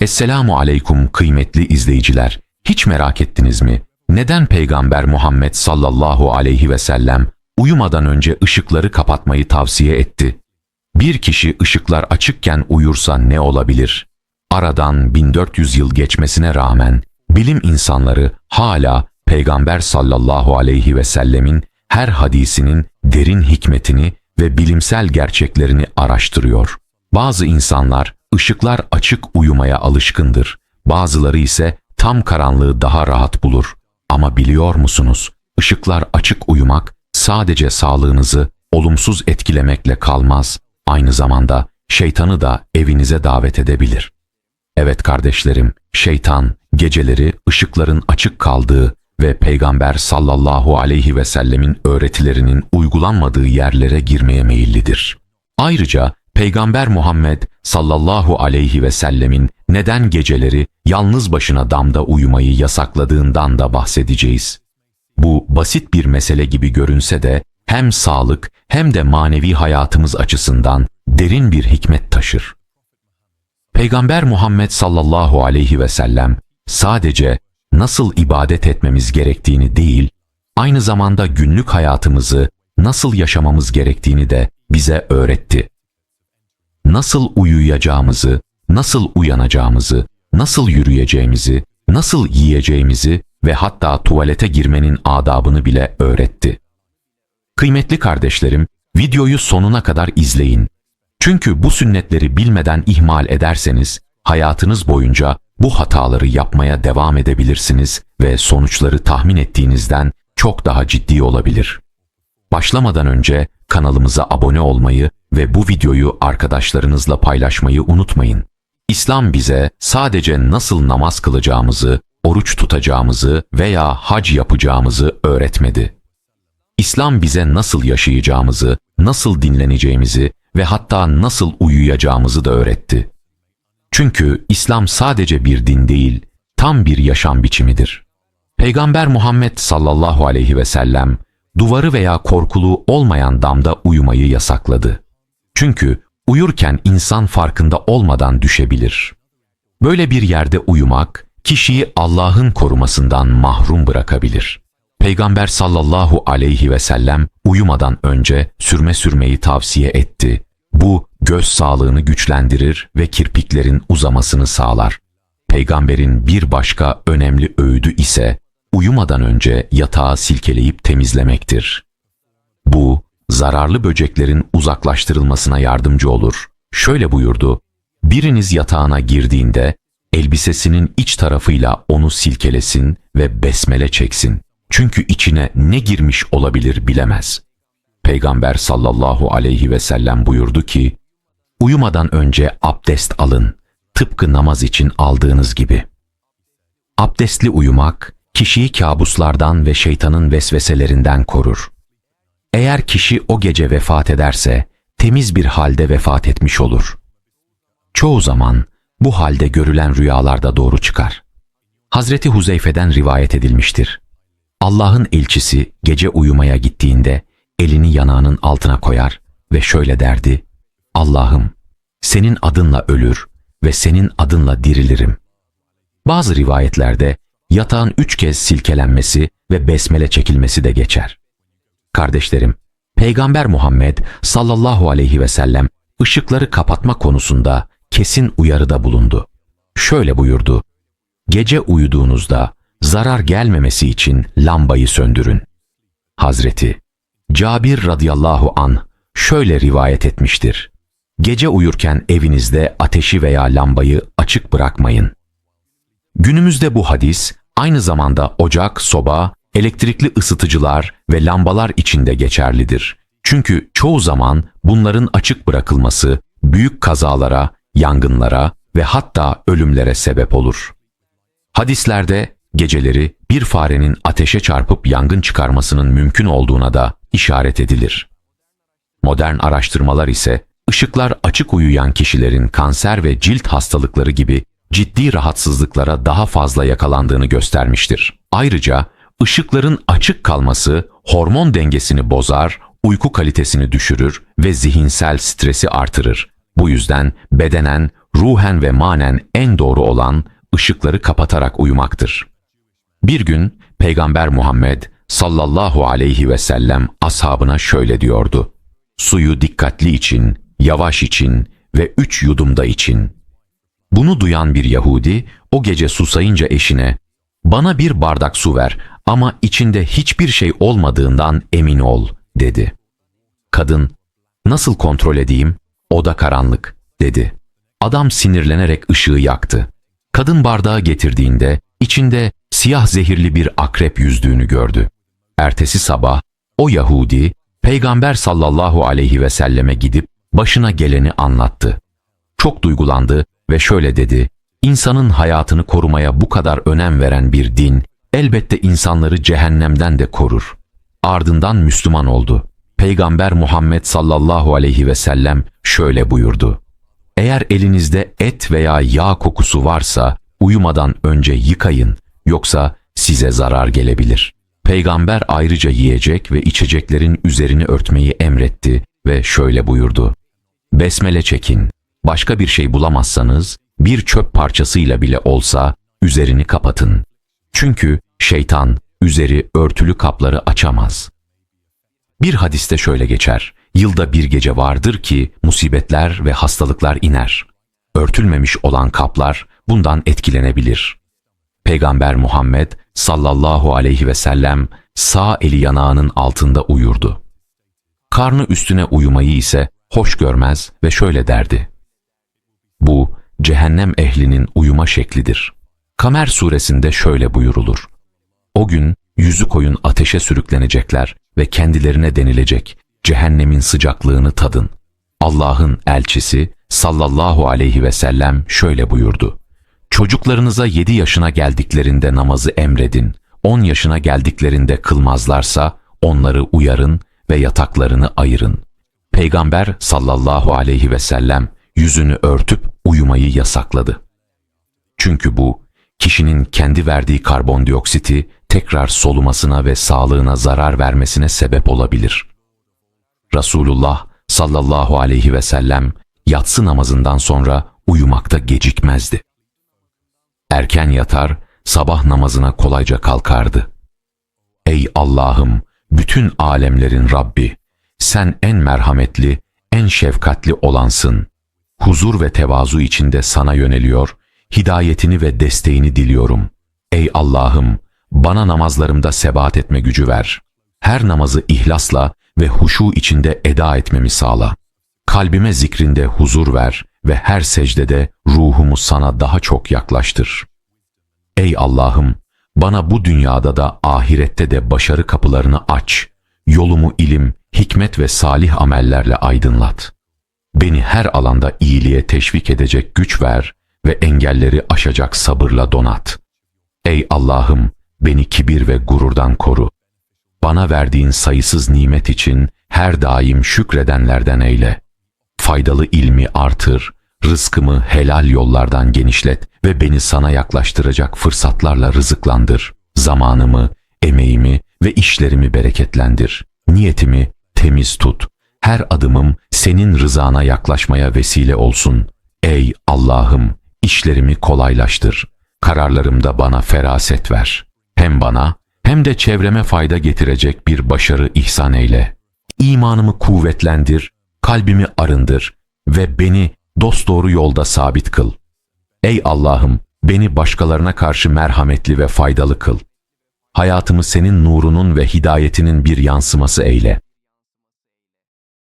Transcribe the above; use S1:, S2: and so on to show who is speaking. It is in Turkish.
S1: Esselamu aleykum kıymetli izleyiciler. Hiç merak ettiniz mi? Neden Peygamber Muhammed sallallahu aleyhi ve sellem uyumadan önce ışıkları kapatmayı tavsiye etti? Bir kişi ışıklar açıkken uyursa ne olabilir? Aradan 1400 yıl geçmesine rağmen bilim insanları hala Peygamber sallallahu aleyhi ve sellemin her hadisinin derin hikmetini ve bilimsel gerçeklerini araştırıyor. Bazı insanlar ışıklar açık uyumaya alışkındır. Bazıları ise tam karanlığı daha rahat bulur. Ama biliyor musunuz? Işıklar açık uyumak sadece sağlığınızı olumsuz etkilemekle kalmaz. Aynı zamanda şeytanı da evinize davet edebilir. Evet kardeşlerim, şeytan geceleri ışıkların açık kaldığı ve Peygamber sallallahu aleyhi ve sellemin öğretilerinin uygulanmadığı yerlere girmeye meyillidir. Ayrıca Peygamber Muhammed sallallahu aleyhi ve sellemin neden geceleri yalnız başına damda uyumayı yasakladığından da bahsedeceğiz. Bu basit bir mesele gibi görünse de hem sağlık hem de manevi hayatımız açısından derin bir hikmet taşır. Peygamber Muhammed sallallahu aleyhi ve sellem sadece nasıl ibadet etmemiz gerektiğini değil, aynı zamanda günlük hayatımızı nasıl yaşamamız gerektiğini de bize öğretti. Nasıl uyuyacağımızı, nasıl uyanacağımızı, nasıl yürüyeceğimizi, nasıl yiyeceğimizi ve hatta tuvalete girmenin adabını bile öğretti. Kıymetli kardeşlerim, videoyu sonuna kadar izleyin. Çünkü bu sünnetleri bilmeden ihmal ederseniz hayatınız boyunca bu hataları yapmaya devam edebilirsiniz ve sonuçları tahmin ettiğinizden çok daha ciddi olabilir. Başlamadan önce kanalımıza abone olmayı ve bu videoyu arkadaşlarınızla paylaşmayı unutmayın. İslam bize sadece nasıl namaz kılacağımızı, oruç tutacağımızı veya hac yapacağımızı öğretmedi. İslam bize nasıl yaşayacağımızı, nasıl dinleneceğimizi ve hatta nasıl uyuyacağımızı da öğretti. Çünkü İslam sadece bir din değil, tam bir yaşam biçimidir. Peygamber Muhammed sallallahu aleyhi ve sellem duvarı veya korkuluğu olmayan damda uyumayı yasakladı. Çünkü uyurken insan farkında olmadan düşebilir. Böyle bir yerde uyumak kişiyi Allah'ın korumasından mahrum bırakabilir. Peygamber sallallahu aleyhi ve sellem uyumadan önce sürme sürmeyi tavsiye etti. Bu göz sağlığını güçlendirir ve kirpiklerin uzamasını sağlar. Peygamberin bir başka önemli öğüdü ise uyumadan önce yatağı silkeleyip temizlemektir. Zararlı böceklerin uzaklaştırılmasına yardımcı olur. Şöyle buyurdu: Biriniz yatağına girdiğinde elbisesinin iç tarafıyla onu silkelesin ve besmele çeksin. Çünkü içine ne girmiş olabilir bilemez. Peygamber sallallahu aleyhi ve sellem buyurdu ki, Uyumadan önce abdest alın, tıpkı namaz için aldığınız gibi. Abdestli uyumak, kişiyi kabuslardan ve şeytanın vesveselerinden korur. Eğer kişi o gece vefat ederse, temiz bir halde vefat etmiş olur. Çoğu zaman bu halde görülen rüyalarda doğru çıkar. Hazreti Huzeyfe'den rivayet edilmiştir. Allah'ın elçisi gece uyumaya gittiğinde elini yanağının altına koyar ve şöyle derdi, Allah'ım senin adınla ölür ve senin adınla dirilirim. Bazı rivayetlerde yatağın üç kez silkelenmesi ve besmele çekilmesi de geçer. Kardeşlerim, Peygamber Muhammed sallallahu aleyhi ve sellem ışıkları kapatma konusunda kesin uyarıda bulundu. Şöyle buyurdu, Gece uyuduğunuzda zarar gelmemesi için lambayı söndürün. Hazreti Cabir radıyallahu an şöyle rivayet etmiştir. Gece uyurken evinizde ateşi veya lambayı açık bırakmayın. Günümüzde bu hadis aynı zamanda ocak, soba, elektrikli ısıtıcılar ve lambalar içinde geçerlidir. Çünkü çoğu zaman bunların açık bırakılması büyük kazalara, yangınlara ve hatta ölümlere sebep olur. Hadislerde geceleri bir farenin ateşe çarpıp yangın çıkarmasının mümkün olduğuna da işaret edilir. Modern araştırmalar ise ışıklar açık uyuyan kişilerin kanser ve cilt hastalıkları gibi ciddi rahatsızlıklara daha fazla yakalandığını göstermiştir. Ayrıca ışıkların açık kalması hormon dengesini bozar, uyku kalitesini düşürür ve zihinsel stresi artırır. Bu yüzden bedenen, ruhen ve manen en doğru olan ışıkları kapatarak uyumaktır. Bir gün Peygamber Muhammed sallallahu aleyhi ve sellem ashabına şöyle diyordu. Suyu dikkatli için, yavaş için ve üç yudumda için. Bunu duyan bir Yahudi o gece susayınca eşine bana bir bardak su ver ama içinde hiçbir şey olmadığından emin ol dedi. Kadın nasıl kontrol edeyim? Oda karanlık dedi. Adam sinirlenerek ışığı yaktı. Kadın bardağı getirdiğinde içinde siyah zehirli bir akrep yüzdüğünü gördü. Ertesi sabah o Yahudi Peygamber sallallahu aleyhi ve selleme gidip başına geleni anlattı. Çok duygulandı ve şöyle dedi: İnsanın hayatını korumaya bu kadar önem veren bir din elbette insanları cehennemden de korur. Ardından Müslüman oldu. Peygamber Muhammed sallallahu aleyhi ve sellem şöyle buyurdu. Eğer elinizde et veya yağ kokusu varsa uyumadan önce yıkayın yoksa size zarar gelebilir. Peygamber ayrıca yiyecek ve içeceklerin üzerini örtmeyi emretti ve şöyle buyurdu. Besmele çekin. Başka bir şey bulamazsanız bir çöp parçasıyla bile olsa üzerini kapatın. Çünkü şeytan üzeri örtülü kapları açamaz. Bir hadiste şöyle geçer. Yılda bir gece vardır ki musibetler ve hastalıklar iner. Örtülmemiş olan kaplar bundan etkilenebilir. Peygamber Muhammed sallallahu aleyhi ve sellem sağ eli yanağının altında uyurdu. Karnı üstüne uyumayı ise hoş görmez ve şöyle derdi. Bu cehennem ehlinin uyuma şeklidir. Kamer suresinde şöyle buyurulur. O gün yüzü koyun ateşe sürüklenecekler ve kendilerine denilecek cehennemin sıcaklığını tadın. Allah'ın elçisi sallallahu aleyhi ve sellem şöyle buyurdu. Çocuklarınıza 7 yaşına geldiklerinde namazı emredin. 10 yaşına geldiklerinde kılmazlarsa onları uyarın ve yataklarını ayırın. Peygamber sallallahu aleyhi ve sellem yüzünü örtüp uyumayı yasakladı. Çünkü bu kişinin kendi verdiği karbondioksiti tekrar solumasına ve sağlığına zarar vermesine sebep olabilir. Resulullah sallallahu aleyhi ve sellem yatsı namazından sonra uyumakta gecikmezdi. Erken yatar, sabah namazına kolayca kalkardı. Ey Allah'ım, bütün alemlerin Rabbi, sen en merhametli, en şefkatli olansın. Huzur ve tevazu içinde sana yöneliyor, hidayetini ve desteğini diliyorum. Ey Allah'ım, bana namazlarımda sebat etme gücü ver. Her namazı ihlasla ve huşu içinde eda etmemi sağla. Kalbime zikrinde huzur ver ve her secdede ruhumu sana daha çok yaklaştır. Ey Allah'ım, bana bu dünyada da ahirette de başarı kapılarını aç. Yolumu ilim, hikmet ve salih amellerle aydınlat. Beni her alanda iyiliğe teşvik edecek güç ver ve engelleri aşacak sabırla donat. Ey Allah'ım, beni kibir ve gururdan koru. Bana verdiğin sayısız nimet için her daim şükredenlerden eyle. Faydalı ilmi artır, rızkımı helal yollardan genişlet ve beni sana yaklaştıracak fırsatlarla rızıklandır. Zamanımı, emeğimi ve işlerimi bereketlendir. Niyetimi temiz tut. Her adımım senin rızana yaklaşmaya vesile olsun. Ey Allah'ım, işlerimi kolaylaştır. Kararlarımda bana feraset ver. Hem bana hem de çevreme fayda getirecek bir başarı ihsan eyle. İmanımı kuvvetlendir, kalbimi arındır ve beni dosdoğru yolda sabit kıl. Ey Allah'ım, beni başkalarına karşı merhametli ve faydalı kıl. Hayatımı senin nurunun ve hidayetinin bir yansıması eyle.